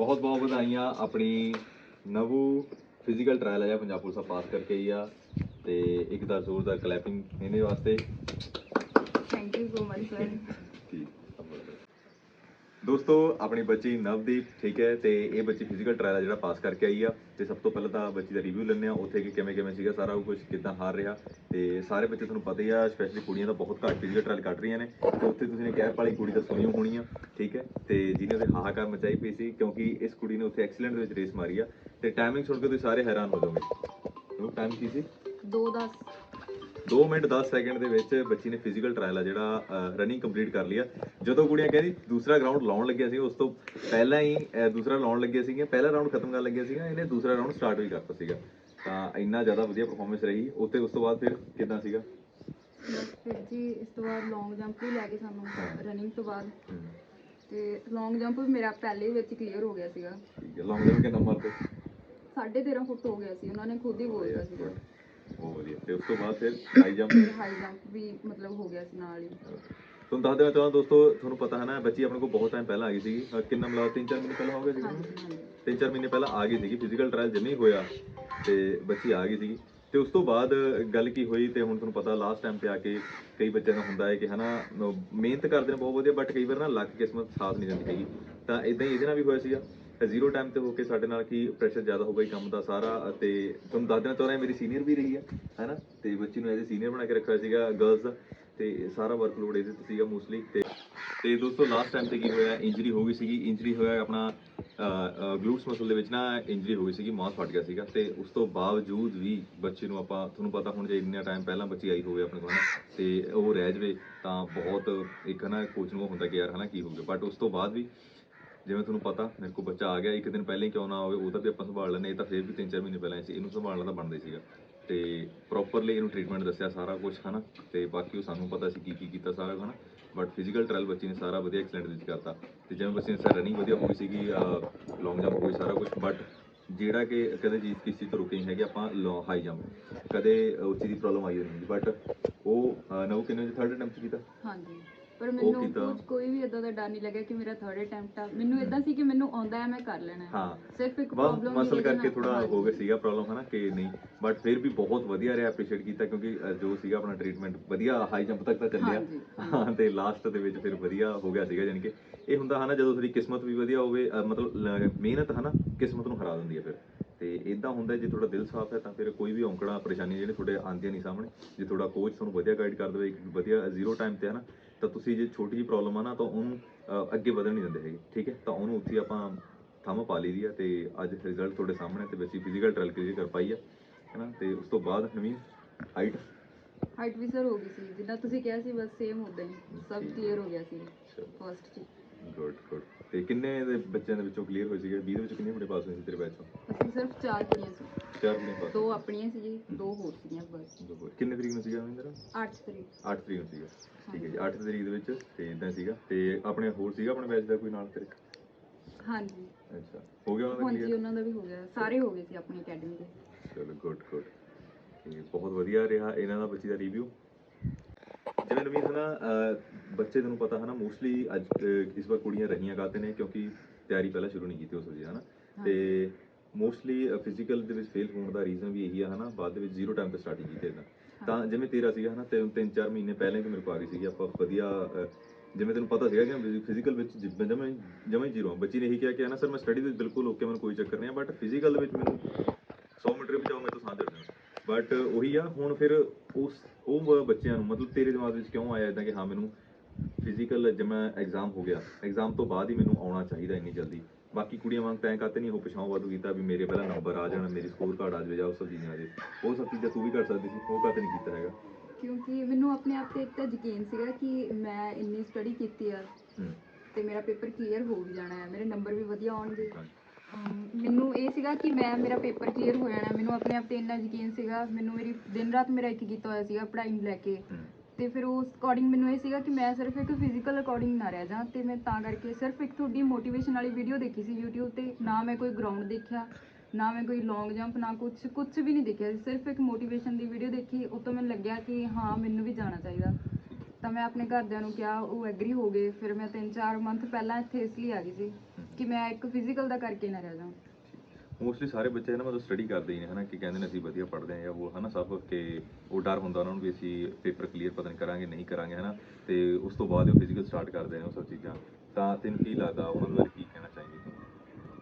ਬਹੁਤ ਬਹੁਤ ਵਧਾਈਆਂ ਆਪਣੀ ਨਵੂ ਫਿਜ਼ੀਕਲ ਟ੍ਰਾਇਲ ਹੈ ਪੰਜਾਬ ਪੁਲਿਸ ਦਾ ਪਾਸ ਕਰਕੇ ਆਈ ਆ ਤੇ ਇੱਕ ਦਾ ਜ਼ੋਰ ਦਾ ਕਲੈਪਿੰਗ ਇਹਦੇ ਵਾਸਤੇ। Thank you so much sir ਦੋਸਤੋ, ਆਪਣੀ ਬੱਚੀ ਨਵਦੀਪ, ਠੀਕ ਹੈ, ਤੇ ਇਹ ਬੱਚੀ ਫਿਜ਼ੀਕਲ ਟ੍ਰਾਇਲ ਆ ਜਿਹੜਾ ਪਾਸ ਕਰਕੇ ਆਈ ਆ। ਤੇ ਸਭ ਤੋਂ ਪਹਿਲਾਂ ਤਾਂ ਬੱਚੀ ਦਾ ਰਿਵਿਊ ਲੈਂਦੇ ਆ ਉੱਥੇ ਕਿ ਕਿਵੇਂ ਕਿਵੇਂ ਸੀਗਾ ਸਾਰਾ ਕੁਝ ਕਿੱਦਾਂ ਹਾਰ ਰਿਹਾ। ਤੇ ਸਾਰੇ ਬੱਚੇ ਤੁਹਾਨੂੰ ਪਤਾ ਹੀ ਆ ਸਪੈਸ਼ਲੀ ਕੁੜੀਆਂ ਦਾ ਬਹੁਤ ਘੱਟ ਫਿਜ਼ੀਕਲ ਟ੍ਰਾਇਲ ਕੱਢ ਰਹੀਆਂ ਨੇ। ਤੇ ਉੱਥੇ ਤੁਸੀਂ ਨੇ ਕੈਪ ਵਾਲੀ ਕੁੜੀ ਤਾਂ ਸੁਣੀ ਹੋਣੀ ਆ, ਠੀਕ ਹੈ। ਤੇ ਜਿਹਨੇ ਉਹਦੇ ਹਾਹਾਕਾਰ ਮਚਾਈ ਪਈ ਸੀ, ਕਿਉਂਕਿ ਇਸ ਕੁੜੀ ਨੇ ਉੱਥੇ ਐਕਸੀਲੈਂਟ ਦੇ ਵਿੱਚ ਰੇਸ ਮਾਰੀ ਆ। ਤੇ ਟਾਈਮਿੰਗ ਸੁਣ ਕੇ ਤੁਸੀਂ ਸਾਰੇ ਹੈਰਾਨ ਹੋ ਜਾਓਗੇ। ਉਹ ਟਾਈਮ ਕੀ ਸੀ? 2 10 2 ਮਿੰਟ 10 ਸੈਕਿੰਡ ਦੇ ਵਿੱਚ ਬੱਚੀ ਨੇ ਫਿਜ਼ੀਕਲ ਟ੍ਰਾਇਲ ਆ ਜਿਹੜਾ ਰਨਿੰਗ ਕੰਪਲੀਟ ਕਰ ਲਿਆ ਜਦੋਂ ਕੁੜੀਆਂ ਕਹਿੰਦੀ ਦੂਸਰਾ ਗਰਾਊਂਡ ਲਾਉਣ ਲੱਗਿਆ ਸੀ ਉਸ ਤੋਂ ਪਹਿਲਾਂ ਹੀ ਦੂਸਰਾ ਲਾਉਣ ਲੱਗਿਆ ਸੀਗੀਆਂ। ਪਹਿਲਾ ਰਾਊਂਡ ਖਤਮ ਕਰਨ ਲੱਗਿਆ ਸੀਗਾ ਇਹਨੇ ਦੂਸਰਾ ਰਾਊਂਡ ਸਟਾਰਟ ਵੀ ਕਰਤਾ ਸੀਗਾ। ਤਾਂ ਇੰਨਾ ਜ਼ਿਆਦਾ ਵਧੀਆ ਪਰਫਾਰਮੈਂਸ ਰਹੀ। ਉੱਤੇ ਉਸ ਤੋਂ ਬਾਅਦ ਫਿਰ ਕਿਦਾਂ ਸੀਗਾ? ਫਿਰ ਜੀ ਇਸ ਤੋਂ ਬਾਅਦ ਲੌਂਗ ਜੰਪ ਵੀ ਲੈ ਕੇ ਸਾਨੂੰ ਰਨਿੰਗ ਤੋਂ ਬਾਅਦ। ਤੇ ਲੌਂਗ ਜੰਪ ਵੀ ਮੇਰਾ ਪਹਿਲੇ ਵਿੱਚ ਕਲੀਅਰ ਹੋ ਗਿਆ ਸੀਗਾ। ਠੀਕ ਹੈ। ਲੌਂਗ ਜੰਪ ਕਿੰਨਾ ਮਾਰ ਤੇ 13.5 ਫੁੱਟ ਹੋ ਗਿਆ ਸੀ। ਉਹਨਾਂ ਨੇ ਖੁਦ ਹੀ ਬੋਲਿਆ ਸੀਗਾ। ਬਹੁਤ ਵਧੀਆ। ਤੇ ਉਸ ਤੋਂ ਬਾਅਦ ਫਿਰ ਹਾਈ ਜੰਪ ਫਿਰ ਹਾਈ ਜੰਪ ਵੀ ਮਤਲਬ ਹੋ ਗਿਆ ਸੀ ਨਾਲ ਹੀ। ਤੁਹਾਨੂੰ ਦੱਸ ਦੇਣਾ ਚਾਹੁੰਦਾ ਦੋਸਤੋ ਤੁਹਾਨੂੰ ਪਤਾ ਹੈ ਨਾ ਬੱਚੀ ਆਪਣੇ ਕੋਲ ਬਹੁਤ ਟਾਈਮ ਪਹਿਲਾਂ ਆ ਗਈ ਸੀਗੀ। ਅਹ, ਕਿੰਨਾ ਮਤਲਬ 3-4 ਮਹੀਨੇ ਪਹਿਲਾਂ ਹੋ ਗਏ ਸੀਗੇ ਹਾਂਜੀ ਹਾਂਜੀ। ਤਿੰਨ ਚਾਰ ਮਹੀਨੇ ਪਹਿਲਾਂ ਆ ਗਈ ਸੀਗੀ। ਫਿਜ਼ੀਕਲ ਟ੍ਰਾਇਲ ਜਮੀ ਹੋਇਆ ਤੇ ਬੱਚੀ ਆ ਗਈ ਸੀਗੀ। ਤੇ ਉਸ ਤੋਂ ਬਾਅਦ ਗੱਲ ਕੀ ਹੋਈ ਤੇ ਹੁਣ ਤੁਹਾਨੂੰ ਪਤਾ ਲਾਸਟ ਟਾਈਮ ਤੇ ਆ ਕੇ ਕਈ ਬੱਚਿਆਂ ਦਾ ਹੁੰਦਾ ਹੈ ਕਿ ਹਨਾ ਮਿਹਨਤ ਕਰਦੇ ਨੇ ਬਹੁਤ ਵਧੀਆ ਬਟ ਕਈ ਵਾਰ ਨਾ ਲੱਕ ਕਿਸਮਤ ਸਾਥ ਨਹੀਂ ਦਿੰਦੀ ਹੈਗੀ। ਤਾਂ ਇਦਾਂ ਹੀ ਇਹਦੇ ਨਾਲ ਵੀ ਹੋਇਆ ਸੀਗਾ। ਜ਼ੀਰੋ ਟਾਈਮ ਤੇ ਹੋ ਕੇ ਸਾਡੇ ਨਾਲ ਕੀ ਪ੍ਰੈਸ਼ਰ ਜ਼ਿਆਦਾ ਹੋ ਗਿਆ ਕੰਮ ਦਾ ਸਾਰਾ ਅਤੇ ਤੁਹਾਨੂੰ ਦੱਸ ਦੇਣਾ ਚਾਹੁੰਦਾ ਮੇਰੀ ਸੀਨੀਅਰ ਵੀ ਰਹੀ ਹੈ ਹੈਨਾ? ਤੇ ਬੱਚੀ ਨੂੰ ਐਜ਼ ਸੀਨੀਅਰ ਬਣਾ ਕੇ ਰੱਖਿਆ ਸੀਗਾ ਗਰਲਸ ਦਾ, ਤੇ ਸਾਰਾ ਵਰਕਲੋਡ ਇਹਦੇ ਤੇ ਸੀਗਾ ਮੋਸਟਲੀ ਤੇ ਤੇ ਦੋਸਤੋ ਲਾਸਟ ਟਾਈਮ ਤੇ ਕੀ ਹੋਇਆ ਇੰਜਰੀ ਹੋ ਗਈ ਸੀਗੀ ਇੰਜਰੀ ਹੋਇਆ ਆਪਣਾ ਗਲੂਟਸ ਮਸਲ ਦੇ ਵਿੱਚ ਨਾ ਇੰਜਰੀ ਹੋ ਗਈ ਸੀਗੀ, ਮਾਸ ਫਟ ਗਿਆ ਸੀਗਾ, ਤੇ ਉਸ ਤੋਂ ਬਾਵਜੂਦ ਵੀ ਬੱਚੇ ਨੂੰ ਆਪਾਂ, ਤੁਹਾਨੂੰ ਪਤਾ ਹੁਣ ਜੇ ਇੰਨਾ ਟਾਈਮ ਪਹਿਲਾਂ ਬੱਚੀ ਆਈ ਹੋਵੇ ਆਪਣੇ ਕੋਲ, ਹਨਾ? ਤੇ ਉਹ ਰਹਿ ਜਵੇ ਤਾਂ ਬਹੁਤ ਇੱਕ ਨਾ ਕੋਚ ਨੂੰ ਉਹ ਹੁੰਦਾ ਕਿ ਯਾਰ, ਹਨਾ, ਕੀ ਹੋ ਬਟ ਉਸ ਤੋਂ ਬਾਅਦ ਵੀ ਜਿਵੇਂ ਤੁਹਾਨੂੰ ਪਤਾ, ਮੇਰੇ ਕੋਲ ਬੱਚਾ ਆ ਗਿਆ, ਇੱਕ ਦਿਨ ਪਹਿਲਾਂ ਹੀ ਕਿਉਂ ਨਾ ਹੋਵੇ, ਉਹਦਾ ਵੀ ਆਪਾਂ ਸੰਭਾਲ ਲੈਂਦੇ ਇਹ ਤਾਂ ਫਿਰ ਵੀ 3-4 ਮਹੀਨੇ ਪਹਿਲਾਂ ਹੀ ਸੀ, ਇਹਨੂੰ ਸੰਭਾਲਣਾ ਤਾਂ ਬਣਦਾ ਸੀਗਾ। ਤੇ ਪ੍ਰੋਪਰਲੀ ਇਹਨੂੰ ਟ੍ਰੀਟਮੈਂਟ ਦੱਸਿਆ ਸਾਰਾ ਕੁਝ ਹਨਾ? ਤੇ ਬਾਕੀ ਉਹ ਸਾਨੂੰ ਪਤਾ ਸੀ ਕੀ ਕੀ ਕੀਤਾ ਸਾਰਾ ਹਨਾ? ਬਟ ਫਿਜ਼ੀਕਲ ਟ੍ਰਾਇਲ ਬੱਚੇ ਨੇ ਸਾਰਾ ਵਧੀਆ ਐਕਸਲੈਂਟ ਵਿੱਚ ਕਰਤਾ। ਤੇ ਜਿਵੇਂ ਬੱਚੇ ਨੇ ਸਾਰਾ ਰਨਿੰਗ ਵਧੀਆ ਹੋਈ ਸੀਗੀ ਲੌਂਗ ਜੰਪ ਹੋਈ ਸਾਰਾ ਕੁਝ ਬਟ ਜਿਹੜਾ ਕਿ ਕਦੇ ਚੀਜ਼ ਕਿਸੇ ਚੀਜ਼ ਤੋਂ ਰੁਕੇ ਨਹੀਂ ਹੈਗੇ, ਆਪਾਂ ਹਾਈ ਜੰਪ ਕਦੇ ਉਸ ਚੀਜ਼ ਦੀ ਪ੍ਰੋਬਲਮ ਆਈ ਨਹੀਂ ਬਟ ਉਹ ਨਵ ਕਿੰਨੇ ਥਰਡ ਅਟੈਂਪਟ ਕੀਤਾ? ਹਾਂਜੀ। ਪਰ ਮੈਨੂੰ। ਕੁਝ ਕੋਈ ਵੀ ਇਦਾਂ ਦਾ ਡਰ ਨਹੀਂ ਲੱਗਿਆ ਕਿ ਮੇਰਾ ਥਰਡ ਅਟੈਂਪਟ ਆ। ਮੈਨੂੰ ਇਦਾਂ ਸੀ ਕਿ ਮੈਨੂੰ ਆਉਂਦਾ ਹੈ ਮੈਂ ਕਰ ਲੈਣਾ ਹੈ। ਹਾਂ। ਸਿਰਫ ਇੱਕ ਬਸ ਪ੍ਰੋਬਲਮ ਮਸਲ ਕਰਕੇ ਥੋੜਾ ਹੋ ਗਿਆ ਸੀਗਾ ਪ੍ਰੋਬਲਮ ਹਨਾ ਕਿ ਨਹੀਂ। ਬਟ ਫਿਰ ਵੀ ਬਹੁਤ ਵਧੀਆ ਰਿਹਾ ਐਪਰੀਸ਼ੀਏਟ ਕੀਤਾ ਕਿਉਂਕਿ ਜੋ ਸੀਗਾ ਆਪਣਾ ਟ੍ਰੀਟਮੈਂਟ ਵਧੀਆ ਹਾਈ ਜੰਪ ਤੱਕ ਤਾਂ ਚੱਲਿਆ। ਹਾਂਜੀ, ਹਾਂ ਤੇ ਲਾਸਟ ਦੇ ਵਿੱਚ ਫਿਰ ਵਧੀਆ ਹੋ ਗਿਆ ਸੀਗਾ ਕਿ ਇਹ ਹੁੰਦਾ ਹਨਾ ਜਦੋਂ ਤੁਹਾਡੀ ਕਿਸਮਤ ਵੀ ਵਧੀਆ ਹੋਵੇ ਮਤਲਬ ਲ- ਮਿਹਨਤ ਹਨਾ ਕਿਸਮਤ ਨੂੰ ਹਰਾ ਦਿੰਦੀ ਹੈ ਫਿਰ। ਤੇ ਇਦਾਂ ਹੁੰਦਾ ਜੇ ਤੁਹਾਡਾ ਦਿਲ ਸਾਫ਼ ਹੈ ਤਾਂ ਫਿਰ ਕੋਈ ਵੀ ਔਂਕੜਾ ਪਰੇਸ਼ਾਨੀ ਜਿਹੜੇ ਤੁਹਾਡੇ ਆਉਂਦੀਆਂ ਨਹੀਂ ਸਾਹਮਣੇ ਜੇ ਤੁਹਾਡਾ ਕੋਚ ਤੁਹਾਨੂੰ ਵਧੀਆ ਗਾਈਡ ਕਰ ਦੇਵੇ ਇੱਕ ਵਧੀਆ ਜ਼ੀਰੋ ਟਾਈਮ ਤੇ ਹਨਾ ਤਾਂ ਤੁਸੀਂ ਜੇ ਛੋਟੀ ਜਿਹੀ ਪ੍ਰੋਬਲਮ ਆ ਨਾ ਤਾਂ ਉਹਨੂੰ ਅੱਗੇ ਵਧਣ ਨਹੀਂ ਦਿੰਦੇ ਹੈਗੇ ਠੀਕ ਹੈ? ਤਾਂ ਉਹਨੂੰ ਉੱਥੇ ਆਪਾਂ ਥੰਮ ਪਾ ਲਈ ਦੀ ਆ ਤੇ ਅੱਜ ਰਿਜ਼ਲਟ ਤੁਹਾਡੇ ਸਾਹਮਣੇ ਤੇ ਬੱਚੀ ਫਿਜ਼ੀਕਲ ਟ੍ਰਾਇਲ ਕਲੀਅਰ ਕਰ ਪਾਈ ਆ ਹੈਨਾ ਤੇ ਉਸ ਤੋਂ ਬਾਅਦ ਨਵੀਂ ਹਾਈਟ ਹਾਈਟ ਵੀ ਸਰ ਹੋ ਗਈ ਸੀ ਜਿੱਦਾਂ ਤੁਸੀਂ ਕਿਹਾ ਸੀ ਬਸ ਸੇਮ ਉਦਾਂ ਹੀ ਸਭ ਕਲੀਅਰ ਹੋ। ਗਿਆ ਸੀ ਫਸਟ ਚ ਗੁੱਡ ਗੁੱਡ ਤੇ ਕਿੰਨੇ ਦੇ ਬੱਚਿਆਂ ਦੇ ਵਿੱਚੋਂ ਕਲੀਅਰ ਹੋਏ ਸੀਗੇ? 20 ਦੇ ਵਿੱਚੋਂ ਕਿੰਨੇ ਮੁੰਡੇ ਪਾਸ ਹੋਏ ਸੀ ਤੇਰੇ ਬੈਚ ਚੋਂ? ਅਸੀਂ ਸਿਰਫ ਚਾਰ ਕੁੜੀਆਂ ਸੀ। ਚਾਰ ਮੁੰਡੇ ਪਾਸ ਦੋ ਆਪਣੀਆਂ ਸੀ ਜੀ ਦੋ ਹੋਰ ਸੀਗੀਆਂ ਬਸ। ਕਿੰਨੇ ਤਰੀਕ ਨੂੰ ਸੀਗਾ ਮਹਿੰਦਰ 8 ਤਰੀਕ। 8 ਤਰੀਕ ਨੂੰ ਸੀਗਾ। ਠੀਕ ਹੈ ਜੀ 8 ਤਰੀਕ ਦੇ ਵਿੱਚ ਤੇ ਇਦਾਂ ਸੀਗਾ। ਤੇ ਆਪਣੇ ਹੋਰ ਸੀਗਾ ਆਪਣੇ ਬੈਚ ਦਾ ਕੋਈ ਨਾਲ ਤੇਰੇ? ਹਾਂਜੀ। ਅੱਛਾ। ਹੋ ਗਿਆ ਉਹਨਾਂ ਦਾ ਹਾਂਜੀ clear? ਉਹਨਾਂ ਦਾ ਵੀ ਹੋ ਗਿਆ। ਸਾਰੇ ਹੋ ਗਏ ਸੀ ਆਪਣੀ ਅਕੈਡਮੀ ਦੇ। ਚਲੋ ਗੁੱਡ ਗੁੱਡ ਤੇ ਬਹੁਤ ਵਧੀਆ ਰਿਹਾ ਇਹਨਾਂ ਦਾ ਬੱਚੀ ਦਾ ਰਿਵਿਊ ਜਿਵੇਂ ਨਵੀਨ ਹੈ ਨਾ ਅਹ, ਬੱਚੇ ਤੁਹਾਨੂੰ ਪਤਾ ਹੈ ਨਾ ਮੋਸਟਲੀ ਅੱਜ ਇਸ ਵਾਰ ਕੁੜੀਆਂ ਰਹੀਆਂ ਕਾਤੇ ਨੇ ਕਿਉਂਕਿ ਤਿਆਰੀ ਪਹਿਲਾਂ ਸ਼ੁਰੂ ਨਹੀਂ ਕੀਤੀ ਉਸ ਦੀ ਹੈ ਨਾ ਤੇ ਮੋਸਟਲੀ ਫਿਜ਼ੀਕਲ ਦੇ ਵਿੱਚ ਫੇਲ ਹੋਣ ਦਾ ਰੀਜ਼ਨ ਵੀ ਇਹੀ ਆ ਹਨਾ ਬਾਅਦ ਦੇ ਵਿੱਚ ਜ਼ੀਰੋ ਟਾਈਮ ਤੇ ਸਟਾਰਟਿੰਗ ਕੀਤੀ ਇਹਦਾ ਤਾਂ ਜਿਵੇਂ ਤੇਰਾ ਸੀਗਾ ਹਨਾ ਤੇ ਤਿੰਨ ਚਾਰ ਮਹੀਨੇ ਪਹਿਲਾਂ ਕਿ ਮੇਰੇ ਕੋਲ ਆ ਗਈ ਸੀਗੀ ਆਪਾਂ ਵਧੀਆ ਜਿਵੇਂ ਤੈਨੂੰ ਪਤਾ ਸੀਗਾ ਕਿ ਫਿਜ਼ੀਕਲ ਵਿੱਚ ਜਿਵੇਂ ਜਮੇ ਜਮੇ ਜ਼ੀਰੋ ਬੱਚੀ ਨੇ ਇਹੀ ਕਿਹਾ ਕਿ ਨਾ ਸਰ ਮੈਂ ਸਟੱਡੀ ਵਿੱਚ ਬਿਲਕੁਲ ਓਕੇ ਮੈਨੂੰ ਕੋਈ ਚੱਕਰ ਨਹੀਂ ਬਟ ਫਿਜ਼ੀਕਲ ਦੇ ਵਿੱਚ ਮੈਨੂੰ 100 ਮੀਟਰ ਵੀ ਜਾਓ ਮੈਂ ਤਾਂ ਸਾਹ ਦੇ ਬਟ ਉਹੀ ਆ ਹੁਣ ਫਿਰ ਉਸ ਉਹ ਬੱਚਿਆਂ ਨੂੰ? ਮਤਲਬ ਤੇਰੇ ਦਿਮਾਗ ਵਿੱਚ ਕਿਉਂ ਆਇਆ ਇਦਾਂ ਕਿ ਹਾਂ ਮੈਨੂੰ ਫਿਜ਼ੀਕਲ ਜਿਵੇਂ ਐਗਜ਼ਾਮ ਹੋ ਗਿਆ ਐਗਜ਼ਾਮ ਤੋਂ ਬਾਅਦ ਹੀ ਮੈਨੂੰ ਆਉਣਾ ਚਾਹੀਦਾ ਇੰਨੀ ਜਲਦੀ। ਬਾਕੀ ਕੁੜੀਆਂ ਵਾਂਗ ਤੈਂ ਕਾਤੇ ਨਹੀਂ ਉਹ ਪਛਾਉ ਵਾਧੂ ਕੀਤਾ ਵੀ ਮੇਰੇ ਪਹਿਲਾਂ ਨੰਬਰ ਆ ਜਾਣ ਮੇਰੀ ਸਕੋਰ ਕਾਰਡ ਆ ਜਾਵੇ ਜਾਂ ਉਹ ਸਭ ਚੀਜ਼ਾਂ ਆ ਜਾਵੇ। ਉਹ ਸਭ ਚੀਜ਼ਾਂ ਤੂੰ ਵੀ ਕਰ ਸਕਦੀ ਸੀ ਉਹ ਕਾਤੇ ਨਹੀਂ ਕੀਤਾ ਹੈਗਾ? ਕਿਉਂਕਿ ਮੈਨੂੰ ਆਪਣੇ ਆਪ ਤੇ ਇੱਕ ਤਾਂ ਯਕੀਨ ਸੀਗਾ ਕਿ ਮੈਂ ਇੰਨੀ ਸਟੱਡੀ ਕੀਤੀ ਆ ਹੂੰ। ਤੇ ਮੇਰਾ ਪੇਪਰ ਕਲੀਅਰ ਹੋ ਵੀ ਜਾਣਾ ਹੈ ਮੇਰੇ ਨੰਬਰ ਵੀ ਵਧੀਆ ਆਉਣਗੇ। ਮੈਨੂੰ ਇਹ ਸੀਗਾ ਕਿ ਮੈਂ ਮੇਰਾ ਪੇਪਰ ਕਲੀਅਰ ਹੋ ਜਾਣਾ ਮੈਨੂੰ ਆਪਣੇ ਆਪ ਤੇ ਇੰਨਾ ਯਕੀਨ ਸੀਗਾ ਮੈਨੂੰ ਮੇਰੀ ਦਿਨ ਰਾਤ ਮੇਰਾ ਇੱਕ ਕੀਤਾ ਹੋਇਆ ਸੀਗਾ ਪੜ੍ਹਾਈ ਨੂੰ ਲੈ ਕੇ। ਤੇ ਫਿਰ ਉਸ ਅਕੋਰਡਿੰਗ ਮੈਨੂੰ ਇਹ ਸੀਗਾ ਕਿ ਮੈਂ ਸਿਰਫ ਇੱਕ ਫਿਜ਼ੀਕਲ ਅਕੋਰਡਿੰਗ ਨਾ ਰਹਿ ਜਾ ਤੇ ਮੈਂ ਤਾਂ ਕਰਕੇ ਸਿਰਫ ਇੱਕ ਤੁਹਾਡੀ ਮੋਟੀਵੇਸ਼ਨ ਵਾਲੀ ਵੀਡੀਓ ਦੇਖੀ ਸੀ YouTube ਤੇ ਨਾ ਮੈਂ ਕੋਈ ਗਰਾਊਂਡ ਦੇਖਿਆ ਨਾ ਮੈਂ ਕੋਈ ਲੌਂਗ ਜੰਪ ਨਾ ਕੁਝ ਕੁਝ ਵੀ ਨਹੀਂ ਦੇਖਿਆ ਸਿਰਫ ਇੱਕ ਮੋਟੀਵੇਸ਼ਨ ਦੀ ਵੀਡੀਓ ਦੇਖੀ ਉਹ ਤੋਂ ਮੈਨੂੰ ਲੱਗਿਆ ਕਿ ਹਾਂ ਮੈਨੂੰ ਵੀ ਜਾਣਾ ਚਾਹੀਦਾ। ਤਾਂ ਮੈਂ ਆਪਣੇ ਘਰਦਿਆਂ ਨੂੰ ਕਿਹਾ ਉਹ ਐਗਰੀ ਹੋ ਗਏ। ਫਿਰ ਮੈਂ 3-4 ਮੰਥ ਪਹਿਲਾਂ ਇੱਥੇ ਇਸ ਲਈ ਆ ਗਈ ਸੀ। ਕਿ ਮੈਂ ਇੱਕ ਫਿਜ਼ੀਕਲ ਦਾ ਕਰਕੇ ਨਾ ਰਹਿ ਜਾਵਾਂ। ਮੋਸਟਲੀ ਸਾਰੇ ਬੱਚੇ ਨਾ ਮਤਲਬ ਸਟੱਡੀ ਕਰਦੇ ਹੀ ਨੇ, ਹਨਾ, ਕਿ ਕਹਿੰਦੇ ਨੇ ਅਸੀਂ ਵਧੀਆ ਪੜ੍ਹਦੇ ਹਾਂ ਜਾਂ ਉਹ, ਹਨਾ, ਸਭ ਕਿ ਉਹ ਡਰ ਹੁੰਦਾ ਉਹਨਾਂ ਨੂੰ ਵੀ ਅਸੀਂ ਪੇਪਰ ਕਲੀਅਰ ਪਤਾ ਨਹੀਂ ਕਰਾਂਗੇ ਨਹੀਂ ਕਰਾਂਗੇ, ਹਨਾ, ਤੇ ਉਸ ਤੋਂ ਬਾਅਦ ਉਹ ਫਿਜ਼ੀਕਲ ਸਟਾਰਟ ਕਰਦੇ ਨੇ ਉਹ ਸਭ ਚੀਜ਼ਾਂ। ਤਾਂ ਤੈਨੂੰ ਕੀ ਲੱਗਦਾ ਉਹਨਾਂ ਬਾਰੇ ਕੀ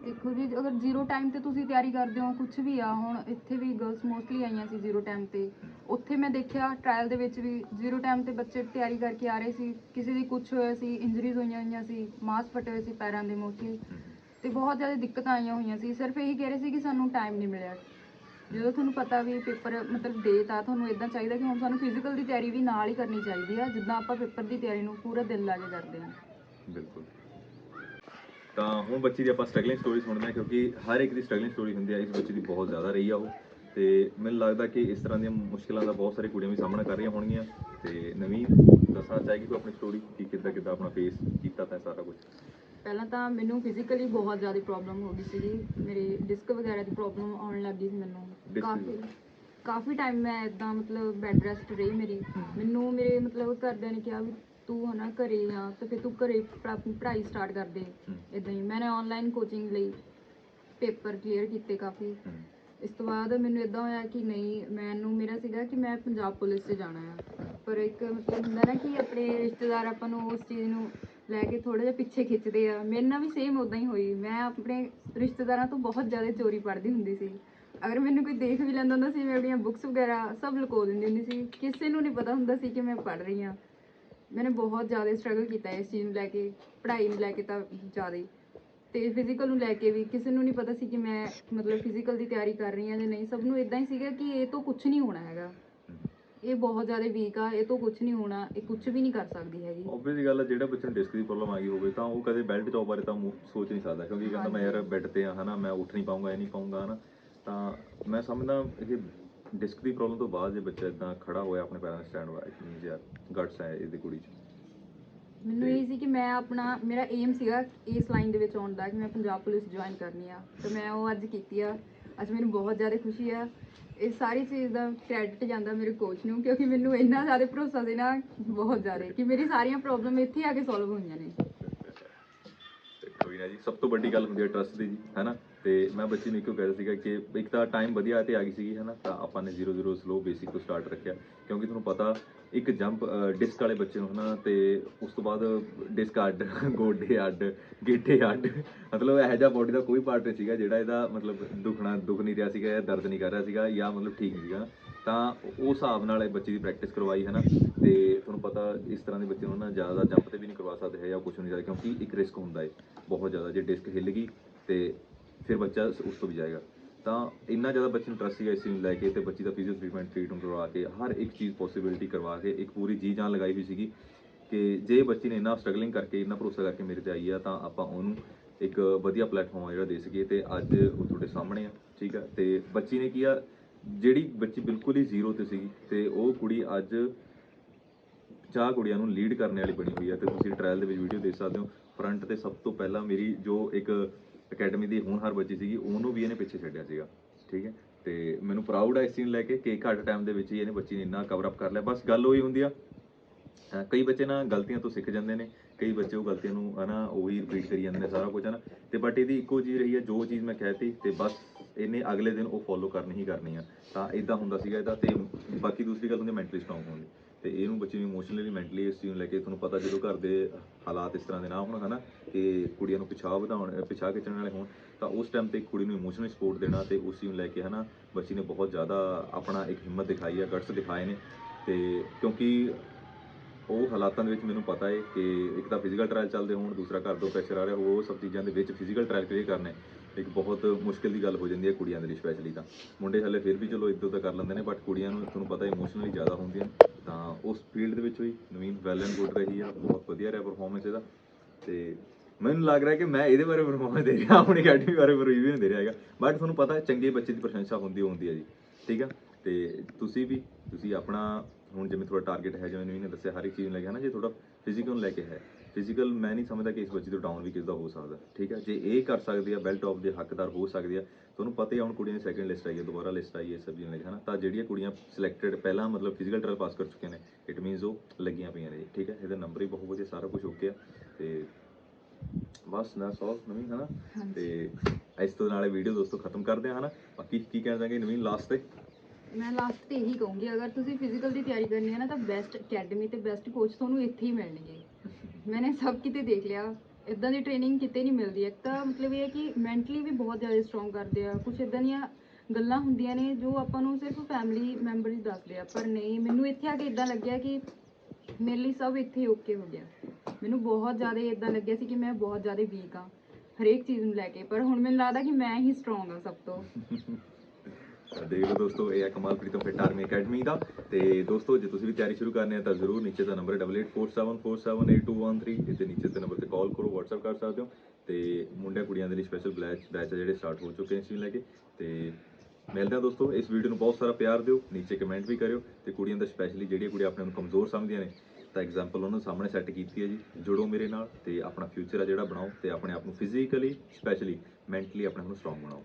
ਦੇਖੋ ਜੀ, ਅਗਰ ਜ਼ੀਰੋ ਟਾਈਮ ਤੇ ਤੁਸੀਂ ਤਿਆਰੀ ਕਰਦੇ ਹੋ ਕੁਝ ਵੀ ਆ, ਹੁਣ ਇੱਥੇ ਵੀ ਗਰਲਸ ਮੋਸਟਲੀ ਆਈਆਂ ਸੀ ਜ਼ੀਰੋ ਟਾਈਮ ਤੇ। ਉੱਥੇ ਮੈਂ ਦੇਖਿਆ ਟ੍ਰਾਇਲ ਦੇ ਵਿੱਚ ਵੀ ਜ਼ੀਰੋ ਟਾਈਮ ਤੇ ਬੱਚੇ ਤਿਆਰੀ ਕਰਕੇ ਆ ਰਹੇ ਸੀ। ਕਿਸੇ ਦੀ ਕੁਝ ਹੋਇਆ ਸੀ ਇੰਜਰੀਜ਼ ਹੋਈਆਂ ਹੋਈਆਂ ਸੀ, ਮਾਸ ਫਟੇ ਹੋਏ ਸੀ ਪੈਰਾਂ ਦੇ ਮੋਸਟਲੀ ਤੇ ਬਹੁਤ ਜ਼ਿਆਦਾ ਦਿੱਕਤਾਂ ਆਈਆਂ ਹੋਈਆਂ ਸੀ। ਸਿਰਫ ਇਹੀ ਕਹਿ ਰਹੇ ਸੀ ਕਿ ਸਾਨੂੰ ਟਾਈਮ ਨਹੀਂ ਮਿਲਿਆ। ਜਦੋਂ ਤੁਹਾਨੂੰ ਪਤਾ ਵੀ ਪੇਪਰ ਮਤਲਬ ਦੇ ਆ, ਤੁਹਾਨੂੰ ਇਦਾਂ ਚਾਹੀਦਾ ਕਿ ਹੁਣ ਸਾਨੂੰ ਫਿਜ਼ੀਕਲ ਦੀ ਤਿਆਰੀ ਵੀ ਨਾਲ ਹੀ ਕਰਨੀ ਚਾਹੀਦੀ ਆ। ਜਿੱਦਾਂ ਆਪਾਂ ਪੇਪਰ ਦੀ ਤਿਆਰੀ ਨੂੰ ਪੂਰਾ ਦਿਲ ਲਾ ਕੇ ਕਰਦੇ ਹਾਂ ਬਿਲਕੁਲ। ਤਾਂ ਹੁਣ ਬੱਚੀ ਦੀ ਆਪਾਂ ਸਟਰਗਲਿੰਗ ਸਟੋਰੀ ਸੁਣਦੇ ਹਾਂ ਕਿਉਂਕਿ ਹਰ ਇੱਕ ਦੀ ਸਟਰਗਲਿੰਗ ਸਟੋਰੀ ਹੁੰਦੀ ਹੈ ਇਸ ਬੱਚੀ ਦੀ ਬਹੁਤ ਜ਼ਿਆਦਾ ਰਹੀ ਆ ਉਹ। ਤੇ ਮੈਨੂੰ ਲੱਗਦਾ ਕਿ ਇਸ ਤਰ੍ਹਾਂ ਦੀਆਂ ਮੁਸ਼ਕਲਾਂ ਦਾ ਬਹੁਤ ਸਾਰੀ ਕੁੜੀਆਂ ਵੀ ਸਾਹਮਣਾ ਕਰ ਰਹੀਆਂ ਹੋਣਗੀਆਂ। ਤੇ ਨਵੀਂ ਦੱਸਣਾ ਚਾਹੇਗੀ ਤੂੰ ਆਪਣੀ ਸਟੋਰੀ ਕਿ ਕਿੱਦਾਂ ਕਿੱਦਾਂ ਆਪਣਾ ਫੇਸ ਕੀਤਾ ਤੈਂ ਸਾਰਾ ਕੁਝ ਪਹਿਲਾਂ ਤਾਂ ਮੈਨੂੰ ਫਿਜ਼ੀਕਲੀ ਬਹੁਤ ਜ਼ਿਆਦਾ ਪ੍ਰੋਬਲਮ ਹੋ ਗਈ ਸੀਗੀ। ਮੇਰੇ ਡਿਸਕ ਵਗੈਰਾ ਦੀ ਪ੍ਰੋਬਲਮ ਆਉਣ ਲੱਗ ਗਈ ਸੀ ਮੈਨੂੰ। ਕਾਫੀ? ਕਾਫੀ ਟਾਈਮ ਮੈਂ ਇਦਾਂ ਮਤਲਬ ਬੈੱਡ ਰੈਸਟ ਰਹੀ ਮੇਰੀ। ਮੈਨੂੰ ਮੇਰੇ ਮਤਲਬ ਘਰਦਿਆਂ ਨੇ ਕਿਹਾ ਵੀ ਤੂੰ ਹਨਾ ਘਰੇ ਆ ਤੇ ਫਿਰ ਤੂੰ ਘਰੇ ਪ- ਆਪਣੀ ਪੜ੍ਹਾਈ ਸਟਾਰਟ ਕਰ ਦੇ। ਇਦਾਂ ਹੀ ਮੈंने ਆਨਲਾਈਨ ਕੋਚਿੰਗ ਲਈ ਪੇਪਰ ਕਲੀਅਰ ਕੀਤੇ ਕਾਫੀ। ਇਸ ਤੋਂ ਬਾਅਦ ਮੈਨੂੰ ਇਦਾਂ ਹੋਇਆ ਕਿ ਨਹੀਂ ਮੈਨੂੰ ਮੇਰਾ ਸੀਗਾ ਕਿ ਮੈਂ ਪੰਜਾਬ ਪੁਲਿਸ 'ਚ ਜਾਣਾ ਆ। ਪਰ ਇੱਕ ਮਤਲਬ ਹੁੰਦਾ ਨਾ ਕਿ ਆਪਣੇ ਰਿਸ਼ਤੇਦਾਰ ਆਪਾਂ ਨੂੰ ਉਸ ਚੀਜ਼ ਨੂੰ ਲੈ ਕੇ ਥੋੜਾ ਜਿਹਾ ਪਿੱਛੇ ਖਿੱਚਦੇ ਆ। ਮੇਰੇ ਨਾਲ ਵੀ ਸੇਮ ਉਦਾਂ ਹੀ ਹੋਈ। ਮੈਂ ਆਪਣੇ ਰਿਸ਼ਤੇਦਾਰਾਂ ਤੋਂ ਬਹੁਤ ਜ਼ਿਆਦਾ ਚੋਰੀ ਪੜ੍ਹਦੀ ਹੁੰਦੀ ਸੀ। ਅਗਰ ਮੈਨੂੰ ਕੋਈ ਦੇਖ ਵੀ ਲੈਂਦਾ ਹੁੰਦਾ ਸੀ ਮੈਂ ਆਪਣੀਆਂ ਬੁੱਕਸ ਵਗੈਰਾ ਸਭ ਲੁਕੋ ਦਿੰਦੀ ਹੁੰਦੀ ਸੀ। ਕਿਸੇ ਨੂੰ ਨਹੀਂ ਪਤਾ ਹੁੰਦਾ ਸੀ ਕਿ ਮੈਂ ਪੜ੍ਹ ਰਹੀ ਹਾਂ। ਮੈंने ਬਹੁਤ ਜ਼ਿਆਦਾ ਸਟਰਗਲ ਕੀਤਾ ਇਸ ਚੀਜ਼ ਨੂੰ ਲੈ ਕੇ ਪੜ੍ਹਾਈ ਨੂੰ ਲੈ ਕੇ ਤਾਂ ਜ਼ਿਆਦਾ ਹੀ। ਤੇ ਫਿਜ਼ੀਕਲ ਨੂੰ ਲੈ ਕੇ ਵੀ ਕਿਸੇ ਨੂੰ ਨਹੀਂ ਪਤਾ ਸੀ ਕਿ ਮੈਂ ਮਤਲਬ ਫਿਜ਼ੀਕਲ ਦੀ ਤਿਆਰੀ ਕਰ ਰਹੀ ਹਾਂ ਜਾਂ ਨਹੀਂ। ਸਭ ਨੂੰ ਇਦਾਂ ਹੀ ਸੀਗਾ ਕਿ ਇਹ ਤੋਂ ਕੁਝ ਨਹੀਂ ਹੋਣਾ ਹੈਗਾ। ਇਹ ਬਹੁਤ ਜ਼ਿਆਦਾ ਵੀਕ ਆ ਇਹ ਤੋਂ ਕੁਝ ਨਹੀਂ ਹੋਣਾ ਇਹ ਕੁਝ ਵੀ ਨਹੀਂ ਕਰ ਸਕਦੀ ਹੈਗੀ। ਆਬਵੀਅਸ ਗੱਲ ਹੈ ਜਿਹੜਾ ਬੱਚੇ ਨੂੰ ਡਿਸਕ ਦੀ ਪ੍ਰੋਬਲਮ ਆ ਗਈ ਹੋਵੇ ਤਾਂ ਉਹ ਕਦੇ ਬੈਲਟ ਜੌਬ ਬਾਰੇ ਤਾਂ ਸੋਚ ਨਹੀਂ ਸਕਦਾ ਕਿਉਂਕਿ ਕਹਿੰਦਾ ਮੈਂ ਯਾਰ ਬੈੱਡ ਤੇ ਆ ਹਨਾ ਮੈਂ ਉੱਠ ਨਹੀਂ ਪਾਉਂਗਾ ਇਹ ਨਹੀਂ ਪਾਉਂਗਾ ਹਨਾ। ਤਾਂ ਮੈਂ ਸਮਝਦਾ ਇਹ ਡਿਸਕ ਦੀ ਪ੍ਰੋਬਲਮ ਤੋਂ ਬਾਅਦ ਜੇ ਬੱਚਾ ਇਦਾਂ ਖੜਾ ਹੋਇਆ ਆਪਣੇ ਪੈਰਾਂ 'ਤੇ ਸਟੈਂਡ ਹੋਇਆ ਇਟ ਮੀਨਸ ਯਾਰ ਗਟਸ ਹੈ ਇਹਦੀ ਕੁੜੀ 'ਚ। ਮੈਨੂੰ ਇਹ ਸੀ ਕਿ ਮੈਂ ਆਪਣਾ ਮੇਰਾ ਏਮ ਸੀਗਾ ਇਸ ਲਾਈਨ ਦੇ ਵਿੱਚ ਆਉਣ ਦਾ ਕਿ ਮੈਂ ਪੰਜਾਬ ਪੁਲਿਸ ਜੁਆਇਨ ਕਰਨੀ ਆ। ਤੇ ਮੈਂ ਉਹ ਅੱਜ ਕੀਤੀ ਆ। ਅੱਜ ਮੈਨੂੰ ਬਹੁਤ ਜ਼ਿਆਦਾ ਖੁਸ਼ੀ ਆ। ਇਹ ਸਾਰੀ ਚੀਜ਼ ਦਾ ਕ੍ਰੈਡਿਟ ਜਾਂਦਾ ਮੇਰੇ ਕੋਚ ਨੂੰ ਕਿਉਂਕਿ ਮੈਨੂੰ ਇੰਨਾ ਜ਼ਿਆਦਾ ਭਰੋਸਾ ਸੀ ਨਾ ਬਹੁਤ ਜ਼ਿਆਦਾ ਕਿ ਮੇਰੀ ਸਾਰੀਆਂ ਪ੍ਰੋਬਲਮ ਇੱਥੇ ਆ ਕੇ ਸੋਲਵ ਹੋਈਆਂ ਨੇ। ਕੋਈ ਨਾ ਜੀ ਸਭ ਤੋਂ ਵੱਡੀ ਗੱਲ ਹੁੰਦੀ ਹੈ ਟਰਸਟ ਦੀ ਜੀ ਹੈਨਾ ਤੇ ਮੈਂ ਬੱਚੇ ਨੂੰ ਇੱਕੋ ਕਹਿ ਰਿਹਾ ਸੀਗਾ ਕਿ ਇੱਕ ਤਾਂ ਟਾਈਮ ਵਧੀਆ ਤੇ ਆ ਗਈ ਸੀਗੀ, ਹੈਨਾ? ਤਾਂ ਆਪਾਂ ਨੇ 0 0 ਸਲੋ ਬੇਸਿਕ ਤੋਂ ਸਟਾਰਟ ਰੱਖਿਆ। ਕਿਉਂਕਿ ਤੁਹਾਨੂੰ ਪਤਾ, ਇੱਕ ਜੰਪ ਡਿਸਕ ਵਾਲੇ ਬੱਚੇ ਨੂੰ, ਹਨਾ? ਤੇ ਉਸ ਤੋਂ ਬਾਅਦ ਡਿਸਕ ਅੱਡ, ਗੋਡੇ ਅੱਡ, ਗੇਟੇ ਅੱਡ, ਮਤਲਬ ਇਹੋ ਜਿਹਾ ਬੋਡੀ ਦਾ ਕੋਈ ਪਾਰਟ ਨਹੀਂ ਸੀਗਾ ਜਿਹੜਾ ਇਹਦਾ, ਮਤਲਬ ਦੁਖਣਾ, ਦੁਖ ਨਹੀਂ ਰਿਹਾ ਸੀਗਾ ਜਾਂ ਦਰਦ ਨਹੀਂ ਕਰ ਰਿਹਾ ਸੀਗਾ ਜਾਂ ਮਤਲਬ ਠੀਕ ਨਹੀਂ ਸੀਗਾ। ਤਾਂ ਉਸ ਹਿਸਾਬ ਨਾਲ ਇਹ ਬੱਚੇ ਦੀ ਪ੍ਰੈਕਟਿਸ ਕਰਵਾਈ ਹੈ ਨਾ ਤੇ ਤੁਹਾਨੂੰ ਪਤਾ ਇਸ ਤਰ੍ਹਾਂ ਦੇ ਬੱਚੇ ਨੂੰ ਨਾ ਜ਼ਿਆਦਾ ਜੰਪ ਤੇ ਵੀ ਨਹੀਂ ਕਰਵਾ ਸਕਦੇ ਹੈ ਜਾਂ ਕੁਝ ਨਹੀਂ ਜ਼ਿਆਦਾ, ਕਿਉਂਕਿ ਇੱਕ ਰਿਸਕ ਹੁੰਦਾ ਹੈ ਬਹੁਤ ਜ਼ਿਆਦਾ। ਜੇ ਡਿਸਕ ਹਿੱਲ ਗਈ ਤੇ ਫਿਰ ਬੱਚਾ ਉਸ ਤੋਂ ਵੀ ਜਾਏਗਾ। ਤਾਂ ਇੰਨਾ ਜ਼ਿਆਦਾ ਬੱਚੇ ਨੂੰ ਟਰਸਟ ਸੀਗਾ ਇਸ ਚੀਜ਼ ਨੂੰ ਲੈ ਕੇ ਤੇ ਬੱਚੀ ਦਾ ਫਿਜ਼ੀਓ ਟ੍ਰੀਟਮੈਂਟ ਟ੍ਰੀਟਮੈਂਟ ਕਰਵਾ ਕੇ, ਹਰ ਇੱਕ ਚੀਜ਼ ਪੋਸੀਬਿਲਿਟੀ ਕਰਵਾ ਕੇ, ਇੱਕ ਪੂਰੀ ਜੀ ਜਾਨ ਲਗਾਈ ਹੋਈ ਸੀਗੀ ਕਿ ਜੇ ਬੱਚੀ ਨੇ ਇੰਨਾ ਸਟਰਗਲਿੰਗ ਕਰਕੇ, ਇੰਨਾ ਭਰੋਸਾ ਕਰਕੇ ਮੇਰੇ ਤੇ ਆਈ ਆ, ਤਾਂ ਆਪਾਂ ਉਹਨੂੰ ਇੱਕ ਵਧੀਆ ਪਲੇਟਫਾਰਮ ਆ ਜਿਹੜਾ ਦੇ ਸਕੀਏ ਤੇ ਅੱਜ ਉਹ ਤੁਹਾਡੇ ਸਾਹਮਣੇ ਆ, ਠੀਕ ਆ? ਤੇ ਬੱਚੀ ਨੇ ਕੀ ਆ, ਜਿਹੜੀ ਬੱਚੀ ਬਿਲਕੁਲ ਹੀ ਜ਼ੀਰੋ ਤੇ ਸੀਗੀ ਤੇ ਉਹ ਕੁੜੀ ਅੱਜ ਚਾਹ ਕੁੜੀਆਂ ਨੂੰ ਲੀਡ ਕਰਨ ਵਾਲੀ ਬਣੀ ਹੋਈ ਆ ਤੇ ਤੁਸੀਂ ਟ੍ਰਾਇਲ ਦੇ ਵਿੱਚ ਵੀਡੀਓ ਦੇਖ ਸਕਦੇ ਹੋ। ਫਰੰਟ ਤੇ ਸਭ ਤੋਂ ਪਹਿਲਾਂ ਮੇਰੀ ਜੋ ਇੱਕ ਅਕੈਡਮੀ ਦੀ ਹੋਣਹਾਰ ਬੱਚੀ ਸੀਗੀ, ਉਹਨੂੰ ਵੀ ਇਹਨੇ ਪਿੱਛੇ ਛੱਡਿਆ ਸੀਗਾ, ਠੀਕ ਹੈ? ਤੇ ਮੈਨੂੰ ਪ੍ਰਾਊਡ ਆ ਇਸ ਚੀਜ਼ ਨੂੰ ਲੈ ਕੇ ਕਿ ਘੱਟ ਟਾਈਮ ਦੇ ਵਿੱਚ ਹੀ ਇਹਨੇ ਬੱਚੀ ਨੇ ਇੰਨਾ ਕਵਰ ਅਪ ਕਰ ਲਿਆ। ਬਸ ਗੱਲ ਉਹੀ ਹੁੰਦੀ ਆ। ਕਈ ਬੱਚੇ ਨਾ ਗਲਤੀਆਂ ਤੋਂ ਸਿੱਖ ਜਾਂਦੇ ਨੇ, ਕਈ ਬੱਚੇ ਉਹ ਗਲਤੀਆਂ ਨੂੰ ਹਨਾ, ਉਹੀ ਰਿਪੀਟ ਕਰੀ ਜਾਂਦੇ ਨੇ ਸਾਰਾ ਕੁਝ ਹਨਾ? ਤੇ ਬਟ ਇਹਦੀ ਇੱਕੋ ਚੀਜ਼ ਰਹੀ ਹੈ ਜੋ ਚੀਜ਼ ਮੈਂ ਕਹਿਤੀ, ਤੇ ਬਸ ਇਹਨੇ ਅਗਲੇ ਦਿਨ ਉਹ ਫੋਲੋ ਕਰਨੀ ਹੀ ਕਰਨੀ ਆ। ਤਾਂ ਇਦਾਂ ਹੁੰਦਾ ਸੀਗਾ ਇਹਦਾ, ਤੇ ਬਾਕੀ ਦੂਸਰੀ ਗੱਲ ਹੁੰਦੀ ਮੈਂਟਲੀ ਸਟਰੋਂਗ ਹੋਣ ਦੀ। ਤੇ ਇਹਨੂੰ ਬੱਚੇ ਨੂੰ ਇਮੋਸ਼ਨਲੀ ਮੈਂਟਲੀ ਇਸ ਚੀਜ਼ ਨੂੰ ਲੈ ਕੇ ਤੁਹਾਨੂੰ ਪਤਾ ਜਦੋਂ ਘਰ ਦੇ ਹਾਲਾਤ ਇਸ ਤਰ੍ਹਾਂ ਦੇ ਨਾ ਹੋਣ, ਹਨਾ, ਕਿ ਕੁੜੀਆਂ ਨੂੰ ਪਿਛਾਹ ਵਧਾਉਣ ਪਿਛਾਹ ਖਿੱਚਣ ਵਾਲੇ ਹੋਣ, ਤਾਂ ਉਸ ਟਾਈਮ ਤੇ ਕੁੜੀ ਨੂੰ ਇਮੋਸ਼ਨਲੀ ਸਪੋਰਟ ਦੇਣਾ ਤੇ ਉਸ ਚੀਜ਼ ਨੂੰ ਲੈ ਕੇ, ਹਨਾ, ਬੱਚੀ ਨੇ ਬਹੁਤ ਜ਼ਿਆਦਾ ਆਪਣਾ ਇੱਕ ਹਿੰਮਤ ਦਿਖਾਈ ਹੈ ਗਟਸ ਦਿਖਾਏ ਨੇ। ਤੇ ਕਿਉਂਕਿ ਉਹ ਹਾਲਾਤਾਂ ਦੇ ਵਿੱਚ ਮੈਨੂੰ ਪਤਾ ਹੈ ਕਿ ਇੱਕ ਤਾਂ ਫਿਜ਼ੀਕਲ ਟ੍ਰਾਇਲ ਚੱਲਦੇ ਹੋਣ, ਦੂਸਰਾ ਘਰ ਤੋਂ ਪ੍ਰੈਸ਼ਰ ਆ ਰਿਹਾ, ਉਹ ਸਭ ਚੀਜ਼ਾਂ ਦੇ ਵਿੱਚ ਫਿਜ਼ੀਕਲ ਟ੍ਰਾਇਲ ਕਲੀਅਰ ਕਰਨੇ। ਇੱਕ ਬਹੁਤ ਮੁਸ਼ਕਿਲ ਦੀ ਗੱਲ ਹੋ ਜਾਂਦੀ ਹੈ ਕੁੜੀਆਂ ਦੇ ਲਈ ਸਪੈਸ਼ਲੀ ਤਾਂ। ਮੁੰਡੇ ਹਲੇ ਫਿਰ ਵੀ ਚਲੋ ਇੱਦਾਂ ਤਾਂ ਕਰ ਲੈਂਦੇ ਨੇ ਬਟ ਕੁੜੀਆਂ ਨੂੰ ਤੁਹਾਨੂੰ ਪਤਾ ਇਮੋਸ਼ਨਲੀ ਜ਼ਿਆਦਾ ਹੁੰਦੀਆਂ ਤਾਂ ਉਸ ਫੀਲਡ ਦੇ ਵਿੱਚ ਵੀ ਨਵੀਨ ਵੈਲ ਐਂਡ ਗੁੱਡ ਰਹੀ ਆ, ਬਹੁਤ ਵਧੀਆ ਰਿਹਾ ਪਰਫਾਰਮੈਂਸ ਇਹਦਾ। ਤੇ ਮੈਨੂੰ ਲੱਗ ਰਿਹਾ ਕਿ ਮੈਂ ਇਹਦੇ ਬਾਰੇ ਪਰਫਾਰਮੈਂਸ ਦੇ ਰਿਹਾ, ਆਪਣੀ ਅਕੈਡਮੀ ਬਾਰੇ ਰਿਵਿਊ ਨਹੀਂ ਦੇ ਰਿਹਾ ਹੈਗਾ। ਬਟ ਤੁਹਾਨੂੰ ਪਤਾ ਚੰਗੇ ਬੱਚੇ ਦੀ ਪ੍ਰਸ਼ੰਸਾ ਹੁੰਦੀ ਹੁੰਦੀ ਹੈ ਜੀ, ਠੀਕ ਆ? ਤੇ ਤੁਸੀਂ ਵੀ, ਤੁਸੀਂ ਆਪਣਾ, ਹੁਣ ਜਿਵੇਂ ਤੁਹਾਡਾ ਟਾਰਗੇਟ ਹੈ, ਜਿਵੇਂ ਨਵੀਨ ਨੇ ਦੱਸਿਆ, ਹਰ ਇੱਕ ਚੀਜ਼ ਨੂੰ ਲੈ ਕੇ ਹੈ ਨਾ ਜੇ ਤੁਹਾਡਾ ਫਿਜ਼ੀਕਲ ਨੂੰ ਲੈ ਕੇ ਹੈ ਫਿਜ਼ੀਕਲ ਮੈਂ ਨਹੀਂ ਸਮਝਦਾ ਕਿ ਇਸ ਬੱਚੀ ਤੋਂ ਡਾਊਨ ਵੀ ਕਿਸ ਦਾ ਹੋ ਸਕਦਾ। ਠੀਕ ਹੈ? ਜੇ ਇਹ ਕਰ ਸਕਦੀ ਆ ਬੈਲਟ ਆਫ ਦੇ ਹੱਕਦਾਰ ਹੋ ਸਕਦੀ ਆ ਤੁਹਾਨੂੰ ਪਤਾ ਹੀ ਆ ਹੁਣ ਕੁੜੀਆਂ ਦੀ ਸੈਕਿੰਡ ਲਿਸਟ ਆਈ ਹੈ ਦੁਬਾਰਾ ਲਿਸਟ ਆਈ ਹੈ ਸਭ ਚੀਜ਼ਾਂ ਲਈ ਹਨਾ? ਤਾਂ ਜਿਹੜੀਆਂ ਕੁੜੀਆਂ ਸਿਲੈਕਟਡ ਪਹਿਲਾਂ ਮਤਲਬ ਫਿਜ਼ੀਕਲ ਟ੍ਰਾਇਲ ਪਾਸ ਕਰ ਚੁੱਕੀਆਂ ਨੇ ਇਟ ਮੀਨਸ ਉਹ ਲੱਗੀਆਂ ਪਈਆਂ ਨੇ। ਜੀ, ਠੀਕ ਹੈ? ਇਹਦਾ ਨੰਬਰ ਹੀ ਬਹੁਤ ਵਧੀਆ ਸਾਰਾ ਕੁਝ ਓਕੇ ਆ। ਤੇ ਬਸ ਨਾ ਸੌ ਨਵੀਂ ਹਨਾ? ਤੇ ਇਸ ਤੋਂ ਨਾਲੇ ਵੀਡੀਓ ਦੋਸਤੋ ਖਤਮ ਕਰਦੇ ਹਾਂ ਹਨਾ? ਬਾਕੀ ਕੀ ਕਹਿਣਾ ਚਾਹਾਂਗੇ ਨਵੀਨ ਲਾਸਟ ਤੇ? ਮੈਂ ਲਾਸਟ ਤੇ ਇਹੀ ਕਹੂੰਗੀ ਅਗਰ ਤੁਸੀਂ ਫਿਜ਼ੀਕਲ ਦੀ ਤਿਆਰੀ ਕਰਨੀ ਹੈ ਨਾ ਤਾਂ ਬੈਸਟ ਅਕੈਡਮੀ ਤੇ ਬੈਸਟ ਕੋਚ ਤੁਹਾਨੂੰ ਇੱਥੇ ਹੀ ਮਿਲਣਗੇ। ਮੈंने ਸਭ ਕਿਤੇ ਦੇਖ ਲਿਆ ਇਦਾਂ ਦੀ ਟ੍ਰੇਨਿੰਗ ਕਿਤੇ ਨਹੀਂ ਮਿਲਦੀ ਇੱਕ ਤਾਂ ਮਤਲਬ ਇਹ ਹੈ ਕਿ ਮੈਂਟਲੀ ਵੀ ਬਹੁਤ ਜ਼ਿਆਦਾ ਸਟਰੋਂਗ ਕਰਦੇ ਆ ਕੁਝ ਇਦਾਂ ਦੀਆਂ ਗੱਲਾਂ ਹੁੰਦੀਆਂ ਨੇ ਜੋ ਆਪਾਂ ਨੂੰ ਸਿਰਫ ਫੈਮਿਲੀ ਮੈਂਬਰ ਹੀ ਦੱਸਦੇ ਆ ਪਰ ਨਹੀਂ ਮੈਨੂੰ ਇੱਥੇ ਆ ਕੇ ਇਦਾਂ ਲੱਗਿਆ ਕਿ ਮੇਰੇ ਲਈ ਸਭ ਇੱਥੇ ਓਕੇ ਹੋ ਗਿਆ ਮੈਨੂੰ ਬਹੁਤ ਜ਼ਿਆਦਾ ਇਦਾਂ ਲੱਗਿਆ ਸੀ ਕਿ ਮੈਂ ਬਹੁਤ ਜ਼ਿਆਦਾ ਵੀਕ ਆ ਹਰੇਕ ਚੀਜ਼ ਨੂੰ ਲੈ ਕੇ ਪਰ ਹੁਣ ਮੈਨੂੰ ਲੱਗਦਾ ਕਿ ਮੈਂ ਹੀ ਸਟਰੋਂਗ ਆ ਸਭ ਤੋਂ ਦੇਖੋ ਦੋਸਤੋ, ਇਹ ਹੈ Kamal Pritam fit army academy ਦਾ। ਤੇ ਦੋਸਤੋ, ਜੇ ਤੁਸੀਂ ਵੀ ਤਿਆਰੀ ਸ਼ੁਰੂ ਕਰਨੀ ਹੈ ਤਾਂ ਜ਼ਰੂਰ ਨੀਚੇ ਦਾ ਨੰਬਰ ਹੈ 8847478213 ਇਹਦੇ ਨੀਚੇ ਦੇ ਨੰਬਰ ਤੇ ਕਾਲ ਕਰੋ, WhatsApp ਕਰ ਸਕਦੇ ਹੋ। ਤੇ ਮੁੰਡਿਆਂ ਕੁੜੀਆਂ ਦੇ ਲਈ ਸਪੈਸ਼ਲ ਬੈਚ ਬੈਚ ਜਿਹੜੇ ਸਟਾਰਟ ਹੋ ਚੁੱਕੇ ਨੇ ਇਸ ਨੂੰ ਲੈ ਕੇ। ਤੇ ਮਿਲਦੇ ਹਾਂ ਦੋਸਤੋ, ਇਸ ਵੀਡੀਓ ਨੂੰ ਬਹੁਤ ਸਾਰਾ ਪਿਆਰ ਦਿਓ, ਨੀਚੇ ਕਮੈਂਟ ਵੀ ਕਰਿਓ। ਤੇ ਕੁੜੀਆਂ ਦਾ ਸਪੈਸ਼ਲੀ ਜਿਹੜੀਆਂ ਕੁੜੀਆਂ ਆਪਣੇ ਨੂੰ ਕਮਜ਼ੋਰ ਸਮਝਦੀਆਂ ਨੇ, ਤਾਂ ਐਗਜ਼ਾਮਪਲ ਉਹਨਾਂ ਸਾਹਮਣੇ ਸੈੱਟ ਕੀਤੀ ਹੈ ਜੀ, ਜੁੜੋ ਮੇਰੇ ਨਾਲ ਤੇ ਆਪਣਾ ਫਿਊਚਰ ਆ ਜਿਹੜਾ ਬਣਾਓ ਤੇ ਆਪਣੇ ਆਪ ਨੂੰ ਫਿਜ਼ੀਕਲੀ ਸਪੈਸ਼ਲੀ ਮੈਂਟਲੀ ਆਪਣੇ ਆਪ ਨੂੰ ਸਟਰੋਂਗ ਬਣਾਓ।